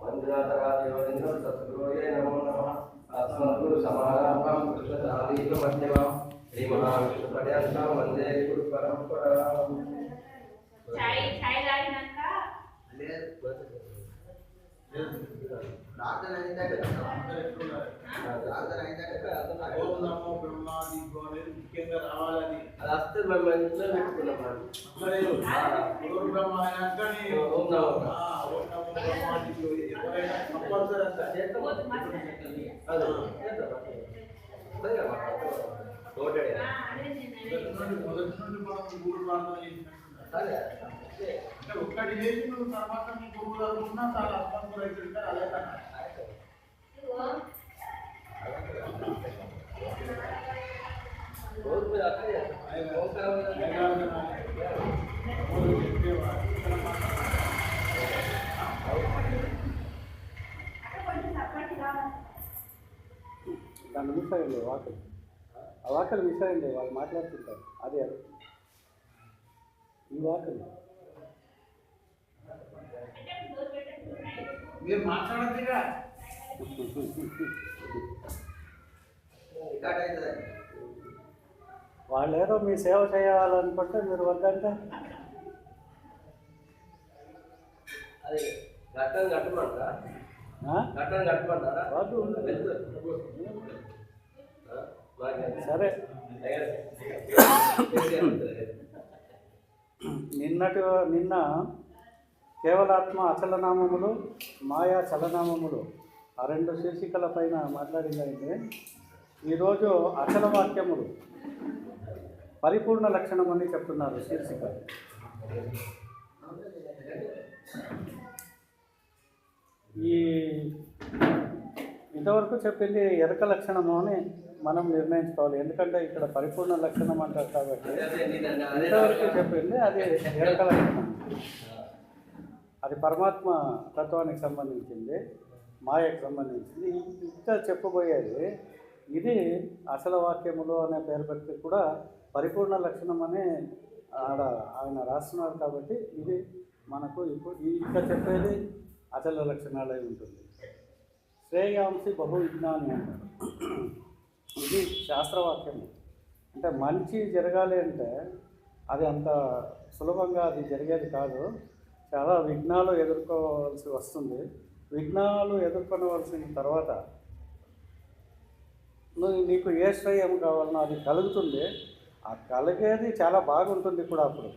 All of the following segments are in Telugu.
వంజనాథరాజేవలింగం సద్గురోయే నమో నమ. అస్మద్గురు సమారంభం కృష్ణచారీక మధ్యమం శ్రీ మహావిష్ణు పర్యంతం వందే ముఖ్యంగా రావాలని అది అస్తే మేము ఇంట్లో పెట్టుకున్నాం మరి బ్రహ్మ అయినాక ఓం నమో ఒక్కటి చేసి నువ్వు తర్వాత నీ గురువు చదువుకున్నా చాలా అర్థం అవుతుంది అదే కదా ఇదిగో, రోజు మీరు అక్కడే దాన్ని మిస్ అయ్యండి వాకలు. ఆ వాకలు మిస్ అయ్యండి వాళ్ళు మాట్లాడుతుంటారు. అదే అది ఈ వాకలు. మీరు మాట్లాడద్దుగా. వాళ్ళు ఏదో మీ సేవ చేయాలనుకుంటే మీరు వద్దంటే. అది గట్టం కట్టమంటారా సరే. నిన్నటి నిన్న కేవలాత్మ అచలనామములు మాయా చలనామములు ఆ రెండు శీర్షికల పైన మాట్లాడిందంటే ఈరోజు అచల వాక్యములు పరిపూర్ణ లక్షణం అని చెప్తున్నారు శీర్షిక ఈ ఇంతవరకు చెప్పింది ఎరక లక్షణము అని మనం నిర్ణయించుకోవాలి. ఎందుకంటే ఇక్కడ పరిపూర్ణ లక్షణం అంటారు కాబట్టి ఇంతవరకు చెప్పింది అది ఎరక లక్షణం. అది పరమాత్మ తత్వానికి సంబంధించింది మాయకు సంబంధించింది. ఇంకా చెప్పబోయేది ఇది అసలు వాక్యములు అనే పేరు పెట్టి కూడా పరిపూర్ణ లక్షణం అని ఆడ ఆయన రాస్తున్నారు కాబట్టి ఇది మనకు ఇప్పుడు ఇంకా చెప్పేది అచల లక్షణాలై ఉంటుంది. శ్రేయాంసి బహు విజ్ఞాని అంటారు ఇది శాస్త్రవాక్యము అంటే మంచి జరగాలి అంటే అది అంత సులభంగా అది జరిగేది కాదు. చాలా విఘ్నాలు ఎదుర్కోవాల్సి వస్తుంది. విఘ్నాలు ఎదుర్కొనవలసిన తర్వాత నువ్వు నీకు ఏ శ్రేయం కావాలనో అది కలుగుతుంది. ఆ కలిగేది చాలా బాగుంటుంది కూడా అప్పుడు.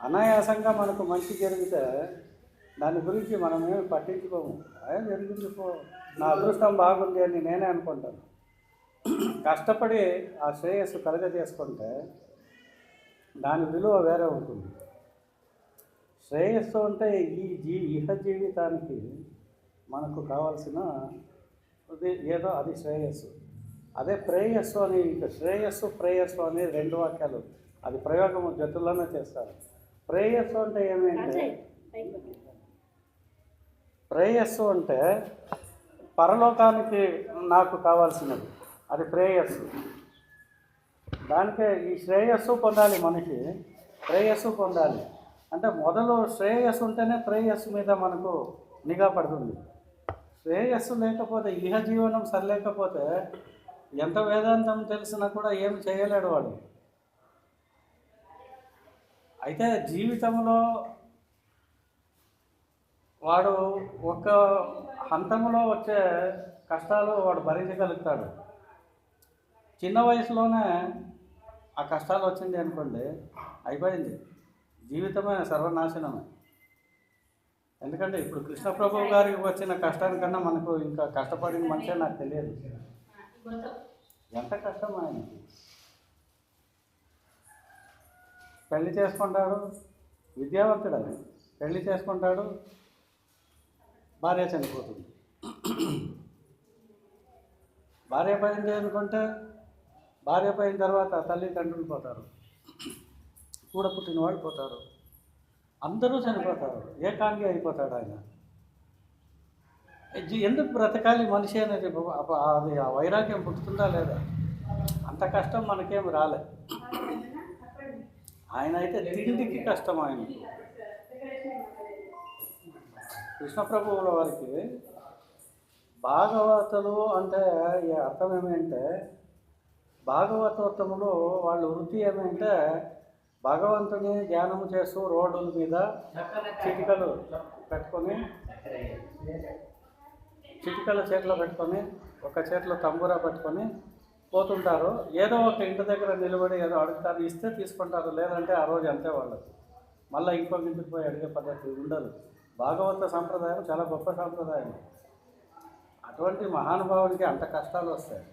అనాయాసంగా మనకు మంచి జరిగితే దాని గురించి మనం ఏమి పట్టించుకోము. ఏం జరిగింది పో నా అదృష్టం బాగుంది అని నేనే అనుకుంటాను. కష్టపడి ఆ శ్రేయస్సు కలగజేసుకుంటే దాని విలువ వేరే ఉంటుంది. శ్రేయస్సు అంటే ఈ జీ ఇహ జీవితానికి మనకు కావాల్సిన ఏదో అది శ్రేయస్సు. అదే ప్రేయస్సు అని ఇంకా శ్రేయస్సు ప్రేయస్సు అని రెండు వాక్యాలు. అది ప్రయోగం జట్టులోనే చేస్తారు. ప్రేయస్సు అంటే ఏమేంటి ప్రేయస్సు అంటే పరలోకానికి నాకు కావాల్సినది. అది ప్రేయస్సు. దానికే ఈ శ్రేయస్సు పొందాలి మనిషి ప్రేయస్సు పొందాలి. అంటే మొదలు శ్రేయస్సు ఉంటేనే ప్రేయస్సు మీద మనకు నిఘా పడుతుంది. శ్రేయస్సు లేకపోతే ఇహ జీవనం సరిలేకపోతే ఎంత వేదాంతం తెలిసినా కూడా ఏమి చేయలేడు వాడు. అయితే జీవితంలో వాడు ఒక హంతములో వచ్చే కష్టాలు వాడు భరించగలుగుతాడు. చిన్న వయసులోనే ఆ కష్టాలు వచ్చింది అనుకోండి అయిపోయింది. జీవితమే సర్వనాశనమే. ఎందుకంటే ఇప్పుడు కృష్ణప్రభు గారికి వచ్చిన కష్టానికన్నా మనకు ఇంకా కష్టపడిన మనిషే నాకు తెలియదు. ఎంత కష్టం ఆయనకి? పెళ్ళి చేసుకుంటాడు విద్యావంతుడు అది. పెళ్ళి చేసుకుంటాడు భార్య చనిపోతుంది. భార్య పోయింది అనుకుంటే భార్య పోయిన తర్వాత తల్లిదండ్రులు పోతారు. కూడా పుట్టిన వాళ్ళు పోతారు. అందరూ చనిపోతారు. ఏకాంగి అయిపోతాడు ఆయన. ఎందుకు బ్రతకాలి మనిషి అనేది అది ఆ వైరాగ్యం పుట్టుతుందా లేదా? అంత కష్టం మనకేం రాలే. ఆయన అయితే తిండికి కష్టం ఆయన. కృష్ణప్రభువుల వారికి భాగవతులు అంటే ఈ అర్థం ఏమంటే భాగవతోత్తములు వాళ్ళ వృత్తి ఏమంటే భగవంతుని ధ్యానం చేస్తూ రోడ్డుల మీద చిటికలు పెట్టుకొని చిటికల చేతిలో పెట్టుకొని ఒక చేతిలో తంబూరా పెట్టుకొని పోతుంటారు. ఏదో ఒక ఇంటి దగ్గర నిలబడి ఏదో అడుగుతారు ఇస్తే తీసుకుంటారు. లేదంటే ఆ రోజు అంతే వాళ్ళకి మళ్ళీ ఇంకొక ఇంటికి పోయి అడిగే పద్ధతి ఉండదు. భాగవత సాంప్రదాయం చాలా గొప్ప సాంప్రదాయం. అటువంటి మహానుభావుడికి అంత కష్టాలు వస్తాయి.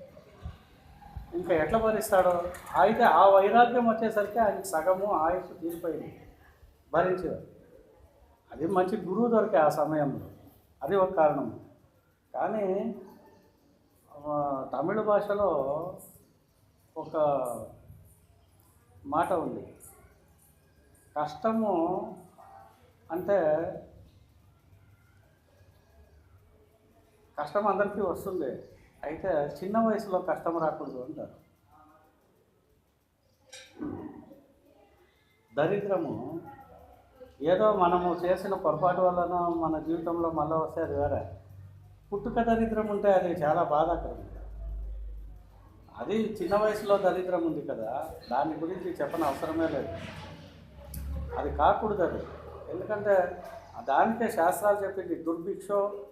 ఇంకా ఎట్లా భరిస్తాడో? అయితే ఆ వైరాగ్యం వచ్చేసరికి ఆయనకి సగము ఆయుష్ తీరిపోయింది. భరించారు అది మంచి గురువు దొరికే ఆ సమయంలో. అది ఒక కారణం. కానీ తమిళ భాషలో ఒక మాట ఉంది. కష్టము అంటే కష్టం అందరికీ వస్తుంది. అయితే చిన్న వయసులో కష్టం రాకూడదు అంటారు. దరిద్రము ఏదో మనము చేసిన పొరపాటు వలన మన జీవితంలో మళ్ళీ వస్తే అది వేరే. పుట్టుక దరిద్రం ఉంటే అది చాలా బాధాకరం. అది చిన్న వయసులో దరిద్రం ఉంది కదా దాని గురించి చెప్పని అవసరమే లేదు. అది కాకూడదు అది. ఎందుకంటే దానికే శాస్త్రాలు చెప్పింది దుర్భిక్షో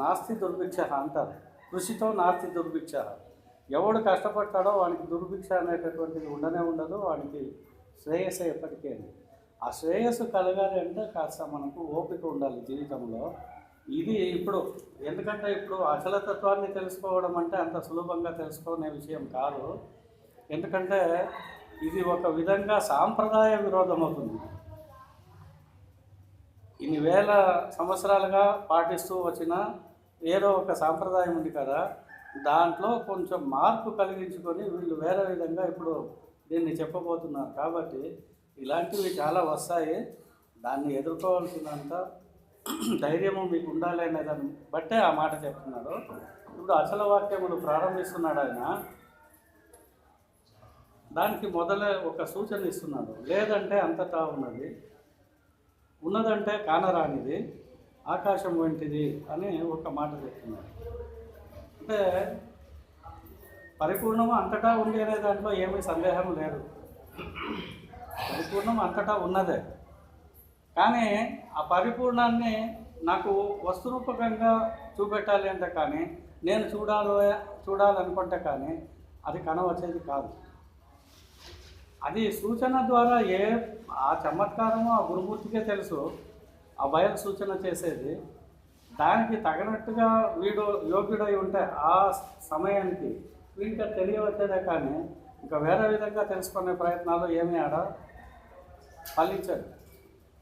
నాస్తి దుర్భిక్ష అంటారు. కృషితో నాస్తి దుర్భిక్ష. ఎవడు కష్టపడతాడో వాడికి దుర్భిక్ష అనేటటువంటిది ఉండనే ఉండదు వాడికి శ్రేయస్సు ఎప్పటికీ ఆ శ్రేయస్సు కలగాలి అంటే కాస్త మనకు ఓపిక ఉండాలి జీవితంలో. ఇది ఇప్పుడు ఎందుకంటే ఇప్పుడు అచలతత్వాన్ని తెలుసుకోవడం అంటే అంత సులభంగా తెలుసుకునే విషయం కాదు. ఎందుకంటే ఇది ఒక విధంగా సాంప్రదాయ విరోధం అవుతుంది. ఇన్ని వేల సంవత్సరాలుగా పాటిస్తూ వచ్చిన ఏదో ఒక సాంప్రదాయం ఉంది కదా దాంట్లో కొంచెం మార్పు కలిగించుకొని వీళ్ళు వేరే విధంగా ఇప్పుడు దీన్ని చెప్పబోతున్నారు. కాబట్టి ఇలాంటివి చాలా వస్తాయి. దాన్ని ఎదుర్కోవాల్సినంత ధైర్యము మీకు ఉండాలి అనే దాన్ని బట్టే ఆ మాట చెప్తున్నాడు. ఇప్పుడు అసలు వాక్యములు ప్రారంభిస్తున్నాడు ఆయన. దానికి మొదలే ఒక సూచన ఇస్తున్నాడు. లేదంటే అంతటా ఉన్నది. ఉన్నదంటే కానరానిది ఆకాశం వంటిది అని ఒక మాట చెప్తున్నారు. అంటే పరిపూర్ణము అంతటా ఉంది అనే దాంట్లో ఏమీ సందేహం లేదు. పరిపూర్ణం అంతటా ఉన్నదే. కానీ ఆ పరిపూర్ణాన్ని నాకు వస్తురూపకంగా చూపెట్టాలి అంటే కానీ నేను చూడాలి చూడాలనుకుంటే కానీ అది కనవచ్చేది కాదు. అది సూచన ద్వారా ఏ ఆ చమత్కారము ఆ గురుమూర్తికే తెలుసు. ఆ బయలు సూచన చేసేది. దానికి తగినట్టుగా వీడు యోగ్యుడై ఉంటే ఆ సమయానికి వీడికి అది తెలియవచ్చేదే కానీ ఇంకా వేరే విధంగా తెలుసుకునే ప్రయత్నాలు ఏమీ ఆడ ఫలించదు.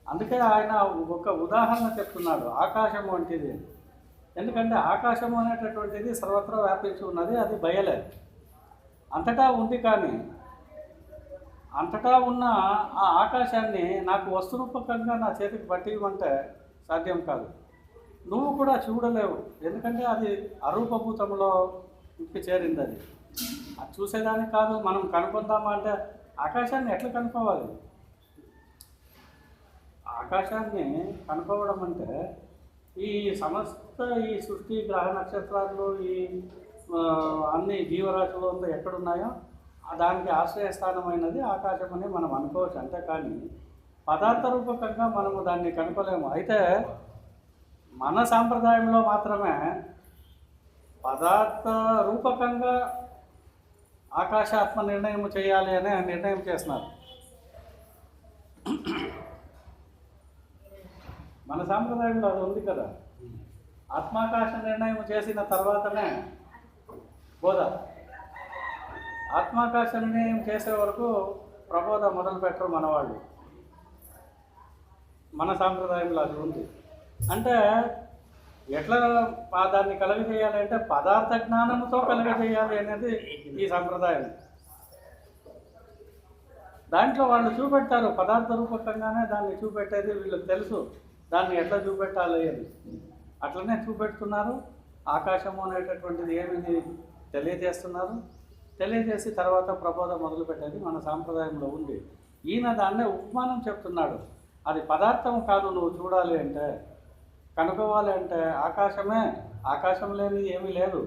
అందుకే ఆయన ఒక ఉదాహరణ చెప్తున్నాడు ఆకాశం వంటిది. ఎందుకంటే ఆకాశం అనేటటువంటిది సర్వత్రా వ్యాపించి ఉన్నది అది బయలే. అంతటా ఉంది కానీ అంతటా ఉన్న ఆ ఆకాశాన్ని నాకు వస్తురూపకంగా నా చేతికి పట్టివ్వమంటే సాధ్యం కాదు. నువ్వు కూడా చూడలేవు. ఎందుకంటే అది అరూపభూతంలో ఇంటికి చేరింది అది. అది చూసేదానికి కాదు మనం కనుక్కుందామా అంటే ఆకాశాన్ని ఎట్లా కనుక్కోవాలి? ఆకాశాన్ని కనుక్కోవడం అంటే ఈ సమస్త ఈ సృష్టి గ్రహ నక్షత్రాలు ఈ అన్ని జీవరాశులు ఎక్కడున్నాయో దానికి ఆశ్రయస్థానమైనది ఆకాశం అని మనం అనుకోవచ్చు అంతే కానీ పదార్థ రూపకంగా మనము దాన్ని కనుక్కోలేము. అయితే మన సాంప్రదాయంలో మాత్రమే పదార్థ రూపకంగా ఆకాశాత్మ నిర్ణయం చేయాలి అనే నిర్ణయం చేస్తున్నారు. మన సాంప్రదాయంలో అది ఉంది కదా. ఆత్మాకాశ నిర్ణయం చేసిన తర్వాతనే బోధ. ఆత్మాకాశ నిర్ణయం చేసే వరకు ప్రబోధ మొదలు పెట్టరు మనవాళ్ళు. మన సాంప్రదాయంలో అది ఉంది. అంటే ఎట్లా దాన్ని కలుగజేయాలి అంటే పదార్థ జ్ఞానంతో కలుగజేయాలి అనేది ఈ సాంప్రదాయం. దాంట్లో వాళ్ళు చూపెట్టారు పదార్థ రూపకంగానే దాన్ని చూపెట్టేది వీళ్ళకి తెలుసు. దాన్ని ఎట్లా చూపెట్టాలి అని. అట్లనే చూపెడుతున్నారు. ఆకాశము అనేటటువంటిది ఏమిది తెలియజేస్తున్నారు. తెలియజేసి తర్వాత ప్రబోధం మొదలుపెట్టేది మన సాంప్రదాయంలో ఉంది. ఈయన దాన్నే ఉపమానం చెప్తున్నాడు. అది పదార్థం కాదు నువ్వు చూడాలి అంటే కనుక్కోవాలి అంటే ఆకాశమే. ఆకాశం లేని ఏమీ లేదు.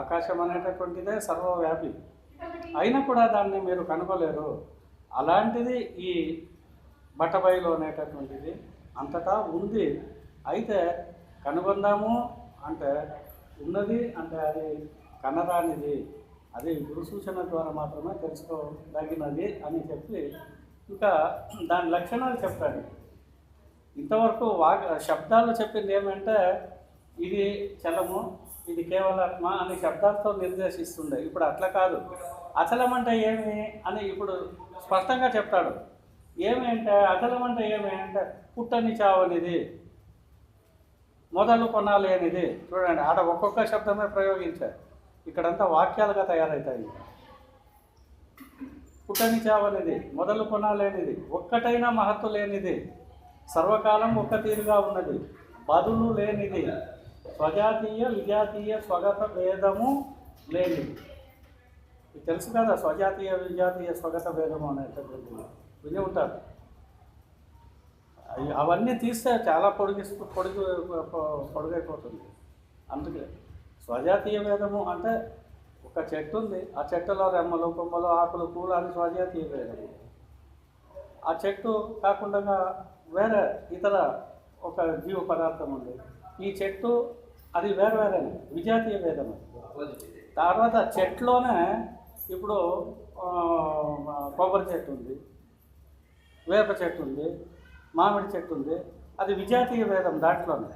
ఆకాశం అనేటటువంటిదే సర్వవ్యాపి. అయినా కూడా దాన్ని మీరు కనుగొలేరు అలాంటిది ఈ బట్టబయలు అనేటటువంటిది అంతటా ఉంది. అయితే కనుగొందాము అంటే ఉన్నది అంటే అది కనరానిది అది గురు సూచన ద్వారా మాత్రమే తెలుసుకోదగినది అని చెప్పి ఇంకా దాని లక్షణాలు చెప్తాడు. ఇంతవరకు వాక్ శబ్దాలు చెప్పింది ఏమంటే ఇది చలము ఇది కేవలాత్మ అని శబ్దాలతో నిర్దేశిస్తుండే. ఇప్పుడు అట్లా కాదు. అచలం అంటే ఏమి అని ఇప్పుడు స్పష్టంగా చెప్తాడు. ఏమి అంటే అచలం అంటే ఏమి అంటే పుట్టని చావనిది మొదలు కొనాలి అనేది. చూడండి ఆడ ఒక్కొక్క శబ్దమే ప్రయోగించారు. ఇక్కడంతా వాక్యాలుగా తయారవుతాయి పుట్టని చావనిది మొదలు కొనాలేనిది ఒక్కటైనా మహత్తు లేనిది సర్వకాలం ఒక్క తీరుగా ఉన్నది బదులు లేనిది స్వజాతీయ విజాతీయ స్వగత భేదము లేనిది. మీకు తెలుసు కదా స్వజాతీయ విజాతీయ స్వగత భేదము అనేటటువంటిది. విని ఉంటారు. అవి- అవన్నీ తీస్తే చాలా పొడిగి పొడుగు పొడుగైపోతుంది. అందుకే స్వజాతీయ భేదము అంటే ఒక చెట్టు ఉంది. ఆ చెట్టులో రెమ్మలు కొమ్మలు ఆకులు పూలు అని స్వజాతీయ భేదము ఆ చెట్టు కాకుండా వేరే ఇతర ఒక జీవ పదార్థం ఉంది. ఈ చెట్టు అది వేరే వేరే విజాతీయ భేదం తర్వాత చెట్లోనే ఇప్పుడు కొబ్బరి చెట్టు ఉంది వేప చెట్టు ఉంది మామిడి చెట్టు ఉంది. అది విజాతీయ భేదం దాంట్లోనే.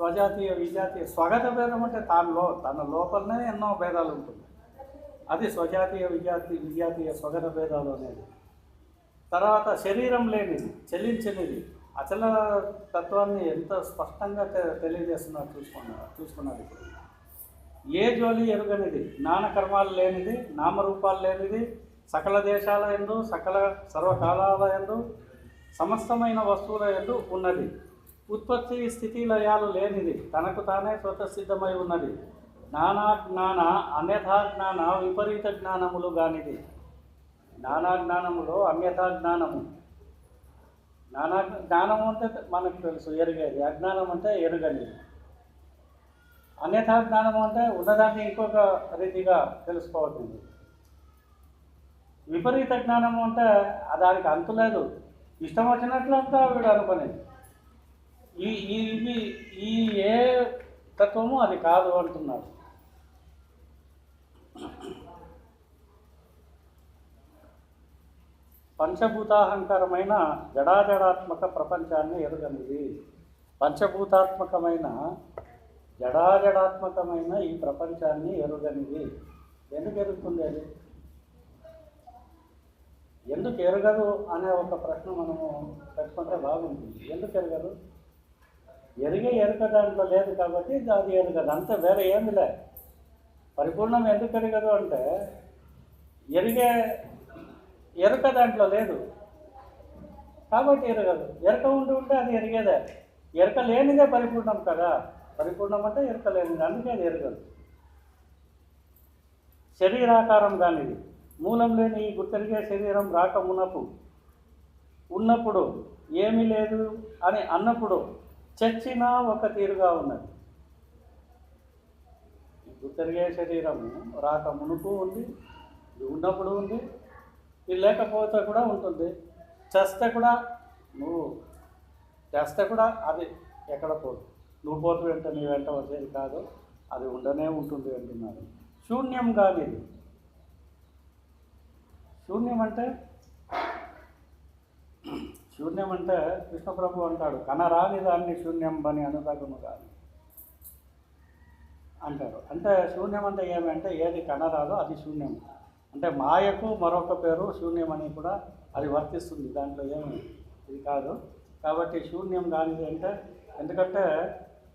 స్వజాతీయ విజాతీయ స్వగత భేదం అంటే తానులో తన లోపలనే ఎన్నో భేదాలు ఉంటుంది అది స్వజాతీయ విజాతీయ విజాతీయ స్వగత భేదాలు అనేది. తర్వాత శరీరం లేనిది చెల్లించనిది అచల తత్వాన్ని ఎంత స్పష్టంగా తె- తెలియజేస్తున్నారు చూసుకున్నారు చూసుకున్నారు ఇప్పుడు. ఏ జోలి ఎరుగనిది? నానకర్మాలు లేనిది నామరూపాలు లేనిది సకల దేశాల ఎందు సకల సర్వకాలాల ఎందు సమస్తమైన వస్తువుల ఎందు ఉన్నది. ఉత్పత్తి స్థితి లయాలు లేనిది తనకు తానే స్వతసిద్ధమై ఉన్నది. నానా జ్ఞాన అన్యథా జ్ఞాన విపరీత జ్ఞానములు గానిది. నానా జ్ఞానములో అన్యథా జ్ఞానము నానా జ్ఞానము అంటే మనకు తెలుసు ఎరుగేది. అజ్ఞానం అంటే ఎరుగనిది అన్యథా జ్ఞానము అంటే ఉన్నదాన్ని ఇంకొక రీతిగా తెలుసుకోవాల్సింది విపరీత జ్ఞానము అంటే దానికి అంతు లేదు. ఇష్టం వచ్చినట్లంతా వీడు అనుకునేది. ఈ ఈ ఇది ఈ ఏ తత్వము అది కాదు అంటున్నారు. పంచభూతాహంకరమైన జడాజడాత్మక ప్రపంచాన్ని ఎరుగనిది పంచభూతాత్మకమైన జడాజడాత్మకమైన ఈ ప్రపంచాన్ని ఎరుగనిది. ఎందుకు ఎరుగుతుంది అది? ఎందుకు ఎరగదు అనే ఒక ప్రశ్న మనము పెట్టుకుంటే బాగుంటుంది. ఎందుకు ఎరగదు? ఎరిగే ఎరుక దాంట్లో లేదు కాబట్టి అది ఎరగదు అంత వేరే ఏమి లే పరిపూర్ణం ఎందుకు ఎరగదు అంటే ఎరిగే ఎరుక దాంట్లో లేదు. కాబట్టి ఎరగదు. ఎరక ఉండి ఉంటే అది ఎరిగేదే. ఎరక లేనిదే పరిపూర్ణం కదా. పరిపూర్ణం అంటే ఎరుక లేనిది. అందుకే అది ఎరగదు. శరీరాకారం కానిది. మూలం లేని ఈ గుర్తెరిగే శరీరం రాక మునపు. ఉన్నప్పుడు ఏమీ లేదు అని అన్నప్పుడు చచ్చినా ఒక తీరుగా ఉన్నది. ఈ గుర్తెరిగే శరీరము రాక మునుపు ఉంది ఇది ఉన్నప్పుడు ఉంది ఇది లేకపోతే కూడా ఉంటుంది. చేస్తే కూడా నువ్వు చేస్తే కూడా అది ఎక్కడ పోదు. నువ్వు పోతు వెంట నీ వెంట వచ్చేది కాదు అది ఉండనే ఉంటుంది అంటున్నారు. శూన్యం కాదు శూన్యం అంటే శూన్యం అంటే కృష్ణప్రభు అంటాడు కనరాని దాన్ని శూన్యం అని అనుదగము కాదు. అంటారు. అంటే శూన్యం అంటే ఏమంటే ఏది కనరాదో అది శూన్యం. అంటే మాయకు మరొక పేరు శూన్యం అని కూడా అది వర్తిస్తుంది దాంట్లో ఏమి? ఇది కాదు. కాబట్టి శూన్యం కానిది అంటే ఎందుకంటే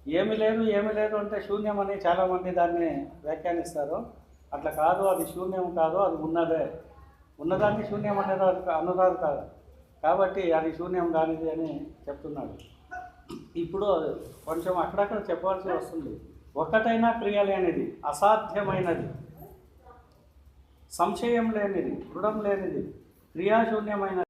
ఏమి లేదు ఏమి లేదు అంటే శూన్యం అని చాలామంది దాన్ని వ్యాఖ్యానిస్తారు. అట్లా కాదు అది శూన్యం కాదు అది ఉన్నదే. ఉన్నదాన్ని శూన్యం అనేది అనురాదు కాదు. కాబట్టి అది శూన్యం కానిది అని చెప్తున్నాడు. ఇప్పుడు కొంచెం అక్కడక్కడ చెప్పవలసి వస్తుంది. ఒకటైనా క్రియ లేనిది అసాధ్యమైనది. సంశయం లేనిది దృఢం లేనిది క్రియాశూన్యమైనది.